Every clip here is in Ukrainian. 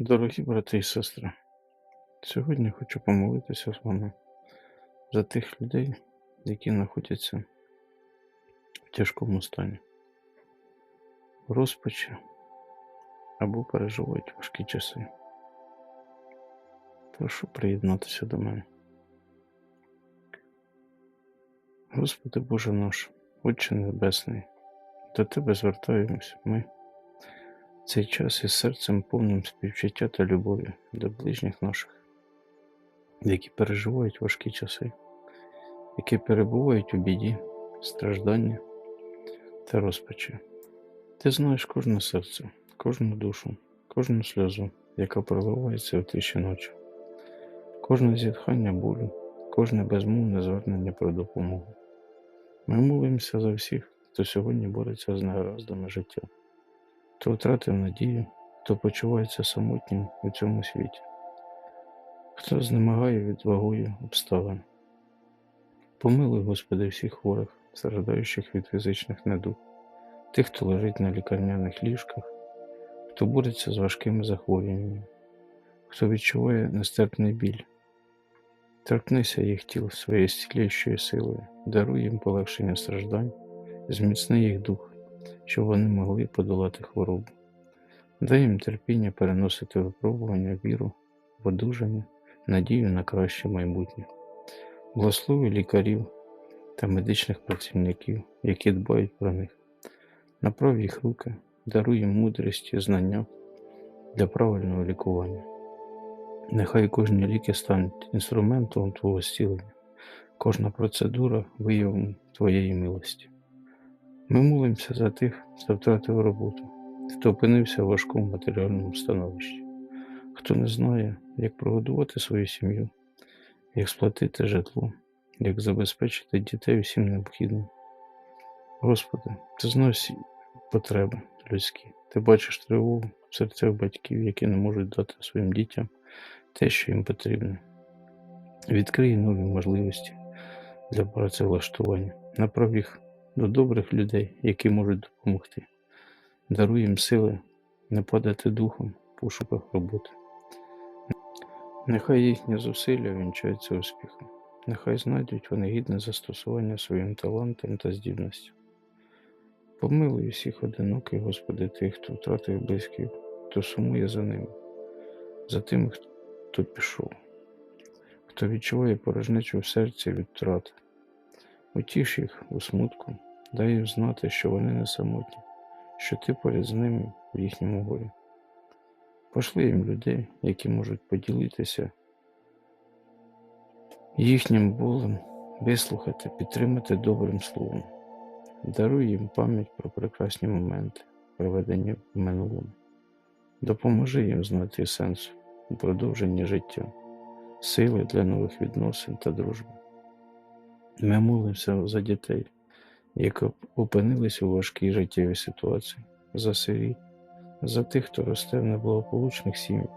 Дорогі брати і сестри, сьогодні хочу помолитися з вами за тих людей, які знаходяться в тяжкому стані, розпачі або переживають важкі часи. Прошу приєднатися до мене. Господи Боже наш, Отче Небесний, до Тебе звертаємось ми цей час із серцем повним співчуття та любові до ближніх наших, які переживають важкі часи, які перебувають у біді, стражданні та розпачі. Ти знаєш кожне серце, кожну душу, кожну сльозу, яка проливається в тиші ночі, кожне зітхання болю, кожне безмовне звернення про допомогу. Ми молимося за всіх, хто сьогодні бореться з негараздами життя, хто втратив надію, хто почувається самотнім у цьому світі, хто знемагає від вагою обставин. Помилуй, Господи, всіх хворих, страждаючих від фізичних недуг, тих, хто лежить на лікарняних ліжках, хто бореться з важкими захворюваннями, хто відчуває нестерпний біль. Торкнися їх тіл своєю зцілюючою силою, даруй їм полегшення страждань, зміцни їх дух, щоб вони могли подолати хворобу. Дай їм терпіння переносити випробування, віру, в надію на краще майбутнє. Благослови лікарів та медичних працівників, які дбають про них. Направ їх руки, даруй їм мудрість і знання для правильного лікування. Нехай кожні ліки стануть інструментом Твого зцілення, кожна процедура виявом Твоєї милості. Ми молимося за тих, хто втратив роботу, хто опинився в важкому матеріальному становищі, хто не знає, як прогодувати свою сім'ю, як сплатити житло, як забезпечити дітей усім необхідним. Господи, Ти знаєш потреби людські, ти бачиш тривогу в серцях батьків, які не можуть дати своїм дітям те, що їм потрібно. Відкрий нові можливості для працевлаштування, направ їх до добрих людей, які можуть допомогти. Даруй їм сили не падати духом в пошуках роботи. Нехай їхні зусилля вінчаються успіхом, нехай знайдуть вони гідне застосування своїм талантам та здібностям. Помилуй всіх одиноких, Господи, тих, хто втратив близьких, хто сумує за ними, за тими, хто пішов, хто відчуває порожнечу в серці від втрати. Утіш їх у смутку, дай їм знати, що вони не самотні, що ти поряд з ними в їхньому горі. Пошли їм людей, які можуть поділитися їхнім болем, вислухати, підтримати добрим словом. Даруй їм пам'ять про прекрасні моменти, проведені в минулому. Допоможи їм знайти сенс у продовженні життя, сили для нових відносин та дружби. Ми молимося за дітей, які опинились у важкій життєвій ситуації, за сиріт, за тих, хто росте в неблагополучних сім'ях,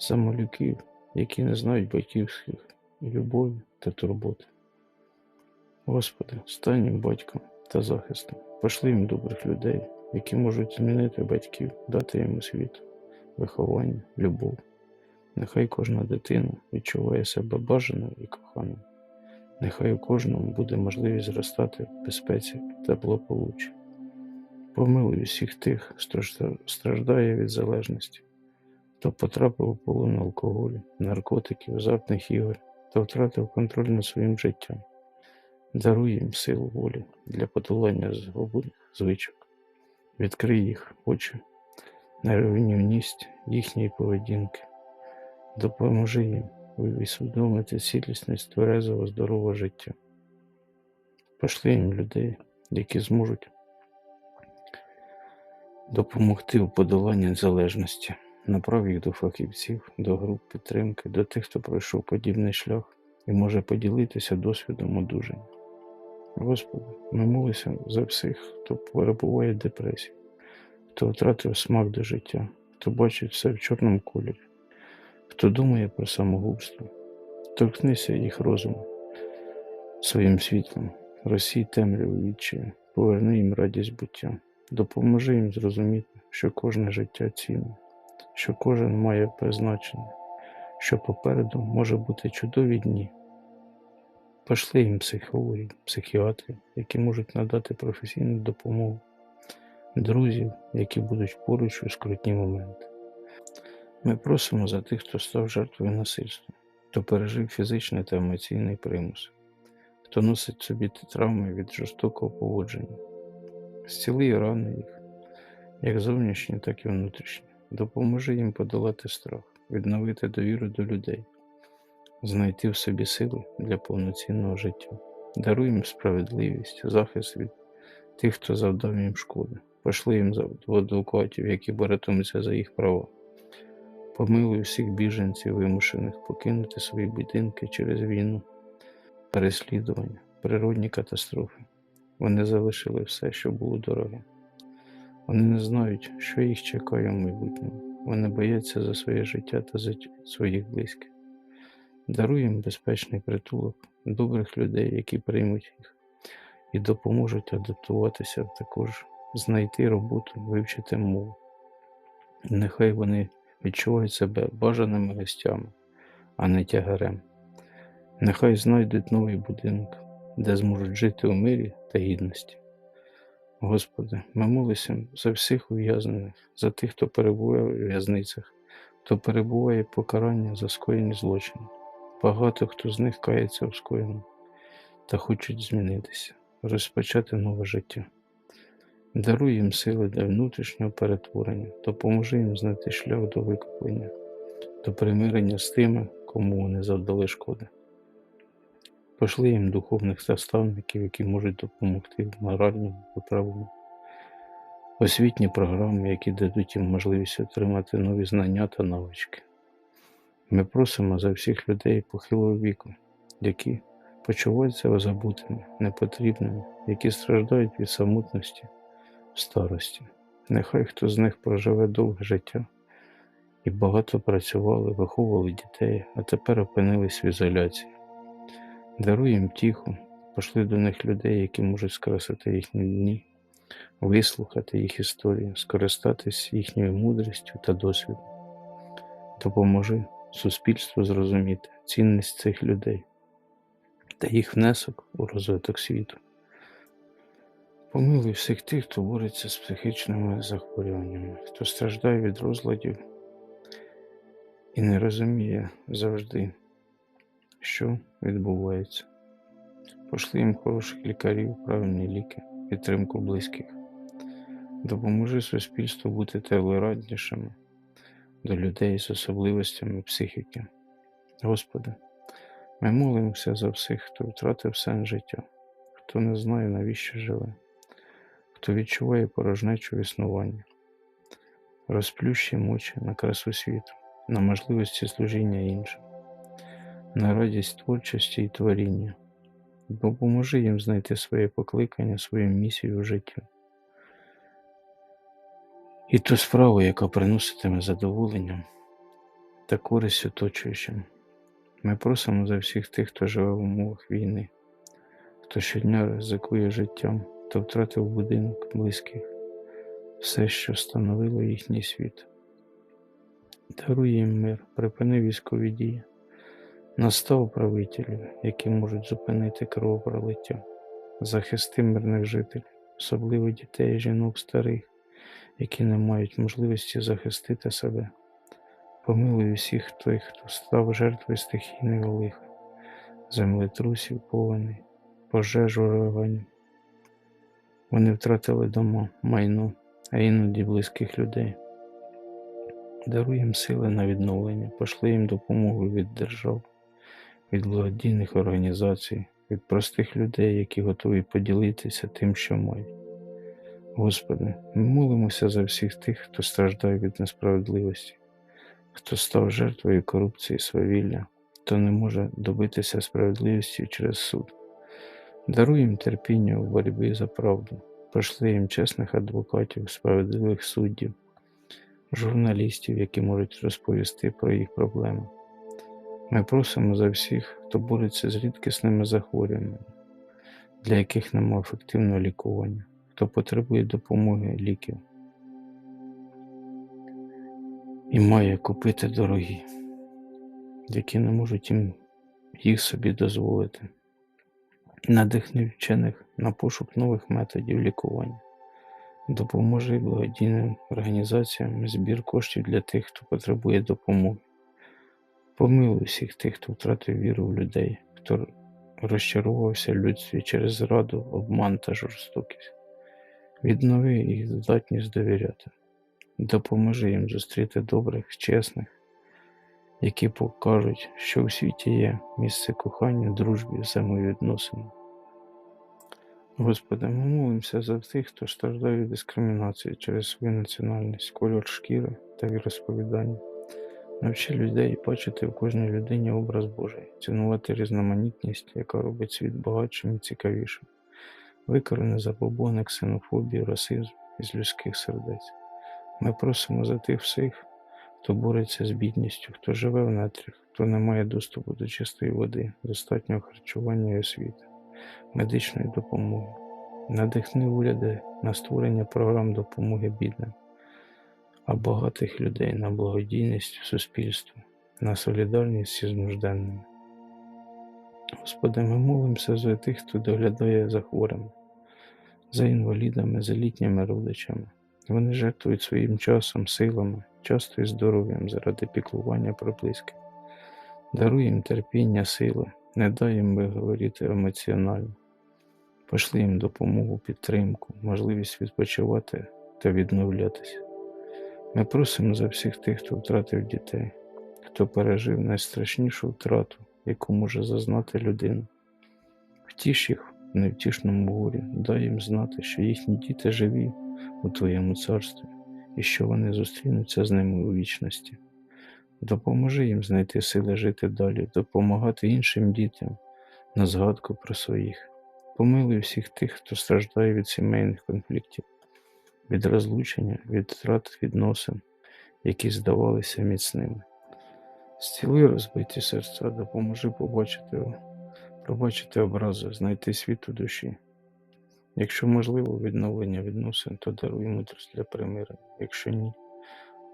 за малюків, які не знають батьківських любові та турботи. Господи, стань їм батьком та захистом, пошли їм добрих людей, які можуть змінити батьків, дати їм освіту, виховання, любов. Нехай кожна дитина відчуває себе бажаною і коханою. Нехай у кожному буде можливість зростати в безпеці та благополуччі. Помилуй усіх тих, хто страждає від залежності, хто потрапив у полон алкоголю, наркотиків, азартних ігор та втратив контроль над своїм життям. Даруй їм силу волі для подолання згубних звичок, відкрий їх очі на руйнівність їхньої поведінки, допоможи їм усвідомити цілісність тверезого здорового життя. Пошли їм людей, які зможуть допомогти у подоланні залежності, направ їх до фахівців, до груп підтримки, до тих, хто пройшов подібний шлях і може поділитися досвідом одужання. Господи, ми молимося за всіх, хто перебуває в депресії, хто втратив смак до життя, хто бачить все в чорному кольорі, хто думає про самогубство, торкнися їх розуму своїм світлом, розсій темряву відчаю, поверни їм радість буття, допоможи їм зрозуміти, що кожне життя цінне, що кожен має призначення, що попереду може бути чудові дні. Пошли їм психологів, психіатрів, які можуть надати професійну допомогу, друзів, які будуть поруч у скрутні моменти. Ми просимо за тих, хто став жертвою насильства, хто пережив фізичний та емоційний примус, хто носить собі травми від жорстокого поводження. Зціли рани їх, як зовнішні, так і внутрішні. Допоможи їм подолати страх, відновити довіру до людей, знайти в собі сили для повноцінного життя. Даруй їм справедливість, захист від тих, хто завдав їм шкоди. Пошли їм адвокатів, які боротимуться за їх права. Помилуй всіх біженців, вимушених покинути свої будинки через війну, переслідування, природні катастрофи. Вони залишили все, що було дороге. Вони не знають, що їх чекає в майбутньому. Вони бояться за своє життя та за своїх близьких. Даруй їм безпечний притулок, добрих людей, які приймуть їх і допоможуть адаптуватися, також знайти роботу, вивчити мову. Нехай вони відчувають себе бажаними гостями, а не тягарем. Нехай знайдуть новий будинок, де зможуть жити у мирі та гідності. Господи, ми молимося за всіх ув'язнених, за тих, хто перебуває у в'язницях, хто перебуває покарання за скоєні злочини. Багато хто з них кається в скоєному та хочуть змінитися, розпочати нове життя. Даруй їм сили для внутрішнього перетворення, допоможи їм знайти шлях до викуплення, до примирення з тими, кому вони завдали шкоди. Пошли їм духовних наставників, які можуть допомогти в моральному виправленні, освітні програми, які дадуть їм можливість отримати нові знання та навички. Ми просимо за всіх людей похилого віку, які почуваються забутими, непотрібними, які страждають від самотності старості. Нехай хто з них проживе довге життя і багато працювали, виховували дітей, а тепер опинились в ізоляції. Даруй їм тиху, пошли до них людей, які можуть скрасити їхні дні, вислухати їх історію, скористатись їхньою мудрістю та досвідом. Допоможи суспільству зрозуміти цінність цих людей та їх внесок у розвиток світу. Помилуй всіх тих, хто бореться з психічними захворюваннями, хто страждає від розладів і не розуміє завжди, що відбувається. Пошли їм хороших лікарів, правильні ліки, підтримку близьких. Допоможи суспільству бути толерантнішими до людей з особливостями психіки. Господи, ми молимося за всіх, хто втратив сенс життя, хто не знає, навіщо живе, хто відчуває порожнечу в існуванні. Розплющимо очі на красу світу, на можливості служіння іншим, на радість творчості і творіння. Допоможи їм знайти своє покликання, свою місію в житті. І ту справу, яка приноситиме задоволення та користь оточуючим. Ми просимо за всіх тих, хто живе в умовах війни, хто щодня ризикує життям та втратив будинок близьких, все, що становило їхній світ. Даруй їм мир, припини військові дії, настав правителів, які можуть зупинити кровопролиття, захисти мирних жителів, особливо дітей, жінок, старих, які не мають можливості захистити себе. Помилуй усіх тих, хто став жертвою стихійного лиха, землетрусів, повені, пожеж ураганів. Вони втратили дома, майно, а іноді близьких людей. Даруй їм сили на відновлення, пошли їм допомогу від держав, від благодійних організацій, від простих людей, які готові поділитися тим, що мають. Господи, ми молимося за всіх тих, хто страждає від несправедливості, хто став жертвою корупції, свавілля, хто не може добитися справедливості через суд. Даруй їм терпіння у боротьбі за правду, пошли їм чесних адвокатів, справедливих суддів, журналістів, які можуть розповісти про їх проблеми. Ми просимо за всіх, хто бореться з рідкісними захворюваннями, для яких немає ефективного лікування, хто потребує допомоги ліків. і має купити дорогі, які не можуть їм їх собі дозволити. Надихни вчених на пошук нових методів лікування. Допоможи благодійним організаціям збір коштів для тих, хто потребує допомоги. Помилуй всіх тих, хто втратив віру в людей, хто розчарувався в людстві через зраду, обман та жорстокість. Віднови їх здатність довіряти. Допоможи їм зустріти добрих, чесних, які покажуть, що у світі є місце кохання, дружбі, взаємовідносин. Господи, ми молимося за тих, хто страждає від дискримінації через свою національність, кольор шкіри та віросповідання. Навчи людей бачити в кожній людині образ Божий, цінувати різноманітність, яка робить світ багатшим і цікавішим. Викорени забобони, ксенофобію, расизм із людських сердець. Ми просимо за тих всіх, хто бореться з бідністю, хто живе в нетрях, хто не має доступу до чистої води, достатнього харчування і освіти, медичної допомоги. Надихни уряди на створення програм допомоги бідним, а багатих людей на благодійність в суспільстві, на солідарність із нужденними. Господи, ми молимося за тих, хто доглядає за хворими, за інвалідами, за літніми родичами. Вони жертвують своїм часом, силами, часто і здоров'ям заради піклування про близьких. Даруй їм терпіння, сили, не дай їм виговорити емоціонально. Пошли їм допомогу, підтримку, можливість відпочивати та відновлятися. Ми просимо за всіх тих, хто втратив дітей, хто пережив найстрашнішу втрату, яку може зазнати людина. Втіш їх в невтішному горі, дай їм знати, що їхні діти живі у Твоєму царстві і що вони зустрінуться з ними у вічності. Допоможи їм знайти сили жити далі, допомагати іншим дітям на згадку про своїх. Помилуй всіх тих, хто страждає від сімейних конфліктів, від розлучення, від втрат відносин, які здавалися міцними. Зціли розбиті серця, допоможи побачити, пробачити образи, знайти світ у душі. Якщо можливо відновлення відносин, то даруй мудрість для примирення. Якщо ні,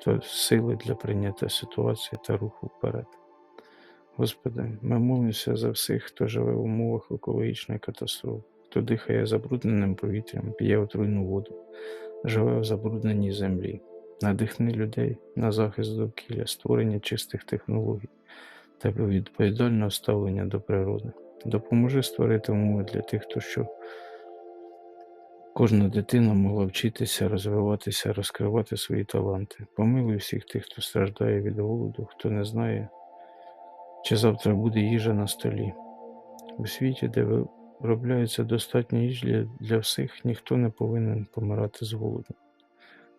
то сили для прийняття ситуації та руху вперед. Господи, ми молимося за всіх, хто живе в умовах екологічної катастрофи, хто дихає забрудненим повітрям, п'є отруйну воду, живе в забрудненій землі, надихни людей на захист довкілля, створення чистих технологій та відповідального ставлення до природи. Допоможи створити умови для тих, хто що Кожна дитина могла вчитися, розвиватися, розкривати свої таланти. Помилуй всіх тих, хто страждає від голоду, хто не знає, чи завтра буде їжа на столі. У світі, де виробляється достатньо їжі для, всіх, ніхто не повинен помирати з голоду.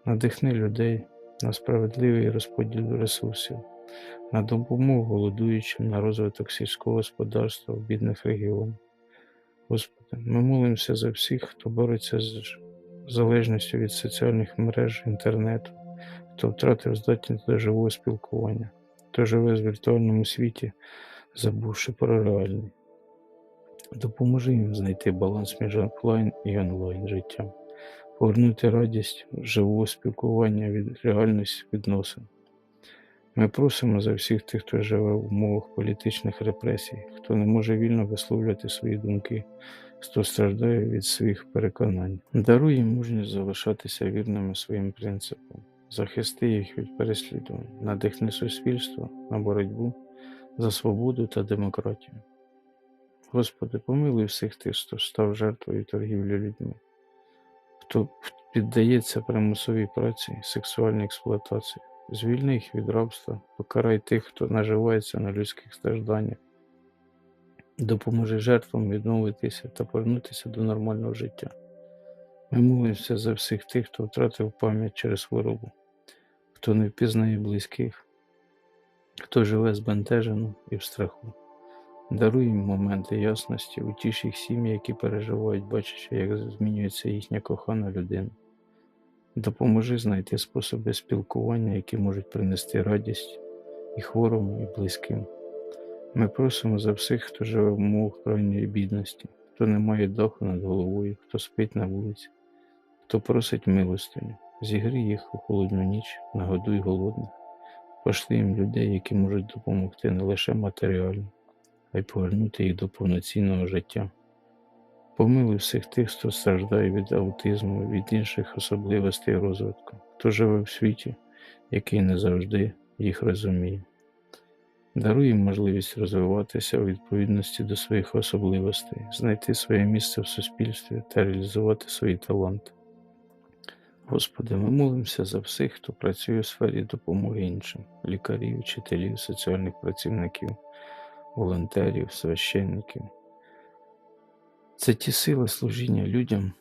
Надихни людей на справедливий розподіл ресурсів, на допомогу голодуючим, на розвиток сільського господарства в бідних регіонах. Господи, ми молимося за всіх, хто бореться з залежністю від соціальних мереж, інтернету, хто втратив здатність до живого спілкування, хто живе в віртуальному світі, забувши про реальний. Допоможи їм знайти баланс між офлайн і онлайн життям, повернути радість живого спілкування від реальності відносин. Ми просимо за всіх тих, хто живе в умовах політичних репресій, хто не може вільно висловлювати свої думки, хто страждає від своїх переконань. Даруй їм мужність залишатися вірними своїм принципам, захисти їх від переслідувань, надихни суспільство на боротьбу за свободу та демократію. Господи, помилуй всіх тих, хто став жертвою торгівлі людьми, хто піддається примусовій праці, сексуальній експлуатації. Звільни їх від рабства, покарай тих, хто наживається на людських стражданнях, допоможи жертвам відновитися та повернутися до нормального життя. Ми молимося за всіх тих, хто втратив пам'ять через хворобу, хто не впізнає близьких, хто живе збентежено і в страху. Даруй їм моменти ясності, утіш їх сім'ї, які переживають, бачачи, як змінюється їхня кохана людина. Допоможи знайти способи спілкування, які можуть принести радість і хворому, і близьким. Ми просимо за всіх, хто живе в умовах крайньої бідності, хто не має даху над головою, хто спить на вулиці, хто просить милостиню, зігрій їх у холодну ніч, нагодуй голодних, Пошли їм людей, які можуть допомогти не лише матеріально, а й повернути їх до повноцінного життя. Помилуй всіх тих, хто страждає від аутизму, від інших особливостей розвитку, хто живе в світі, який не завжди їх розуміє. Даруй їм можливість розвиватися у відповідності до своїх особливостей, знайти своє місце в суспільстві та реалізувати свої таланти. Господи, ми молимося за всіх, хто працює у сфері допомоги іншим, лікарів, вчителів, соціальних працівників, волонтерів, священників. Це ті сили служіння людям,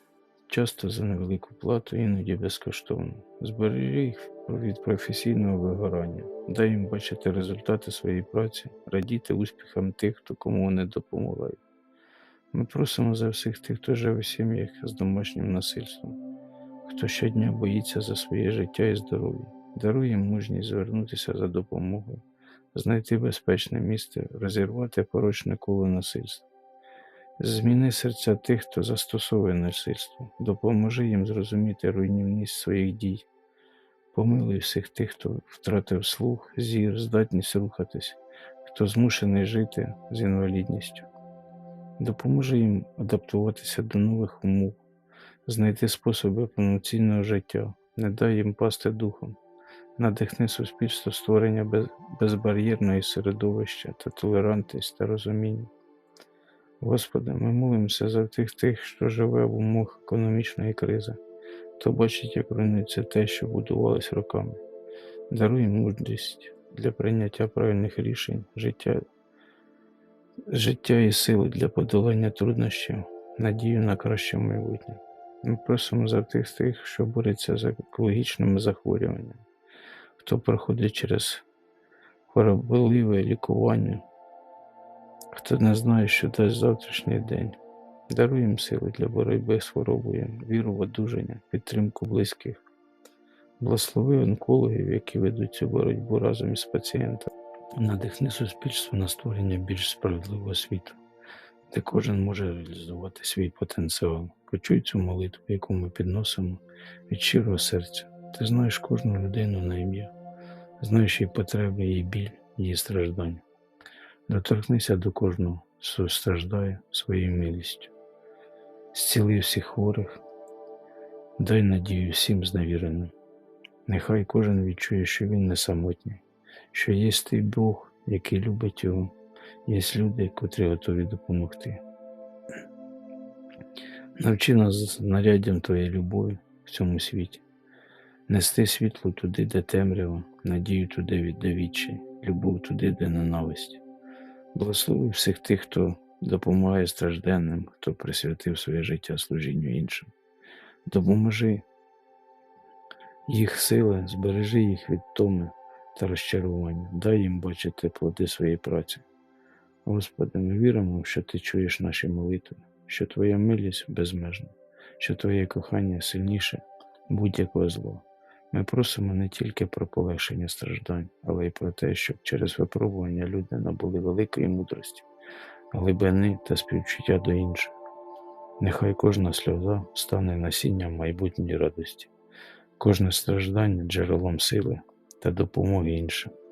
часто за невелику плату, іноді безкоштовно. Збережи їх від професійного вигорання, дай їм бачити результати своєї праці, радіти успіхам тих, хто кому вони допомагають. Ми просимо за всіх тих, хто живе в сім'ях з домашнім насильством, хто щодня боїться за своє життя і здоров'я. Даруй їм мужність звернутися за допомогою, знайти безпечне місце, розірвати порочне коло насильства. Зміни серця тих, хто застосовує насильство, допоможи їм зрозуміти руйнівність своїх дій. Помилуй всіх тих, хто втратив слух, зір, здатність рухатись, хто змушений жити з інвалідністю. Допоможи їм адаптуватися до нових умов, знайти способи повноцінного життя, не дай їм пасти духом, надихни суспільство створення без- безбар'єрного середовища та толерантність та розуміння. Господи, ми молимося за тих тих, що живе в умовах економічної кризи, хто бачить, як руйнується те, що будувалось роками. Даруй мудрість для прийняття правильних рішень, життя, життя і сили для подолання труднощів, надію на краще майбутнє. Ми просимо за тих тих, що борються з екологічними захворюваннями, хто проходить через хворобливе лікування, хто не знає, що дасть завтрашній день. Даруй їм сили для боротьби з хворобою, віру в одужання, підтримку близьких. Благослови онкологів, які ведуть цю боротьбу разом із пацієнтом. Надихни суспільство на створення більш справедливого світу, де кожен може реалізувати свій потенціал. Почуй цю молитву, яку ми підносимо від щирого серця. Ти знаєш кожну людину на ім'я, знаєш її потреби, її біль, її страждання. Доторкнися до кожного, хто страждає своєю милістю. Зціли всіх хворих, дай надію всім зневіреним. Нехай кожен відчує, що він не самотній, що є той Бог, який любить його, є люди, котрі готові допомогти. Навчи нас знаряддям Твоєї любові в цьому світі, нести світло туди, де темрява, надію туди, де відчай, любов туди, де ненависть. Благослови всіх тих, хто допомагає стражденним, хто присвятив своє життя служінню іншим. Допоможи їх сили, збережи їх від томи та розчарування, дай їм бачити плоди своєї праці. Господи, ми віримо, що Ти чуєш наші молитви, що Твоя милість безмежна, що Твоє кохання сильніше будь-якого зла. Ми просимо не тільки про полегшення страждань, але й про те, щоб через випробування люди набули великої мудрості, глибини та співчуття до інших. Нехай кожна сльоза стане насінням майбутньої радості, кожне страждання джерелом сили та допомоги іншим.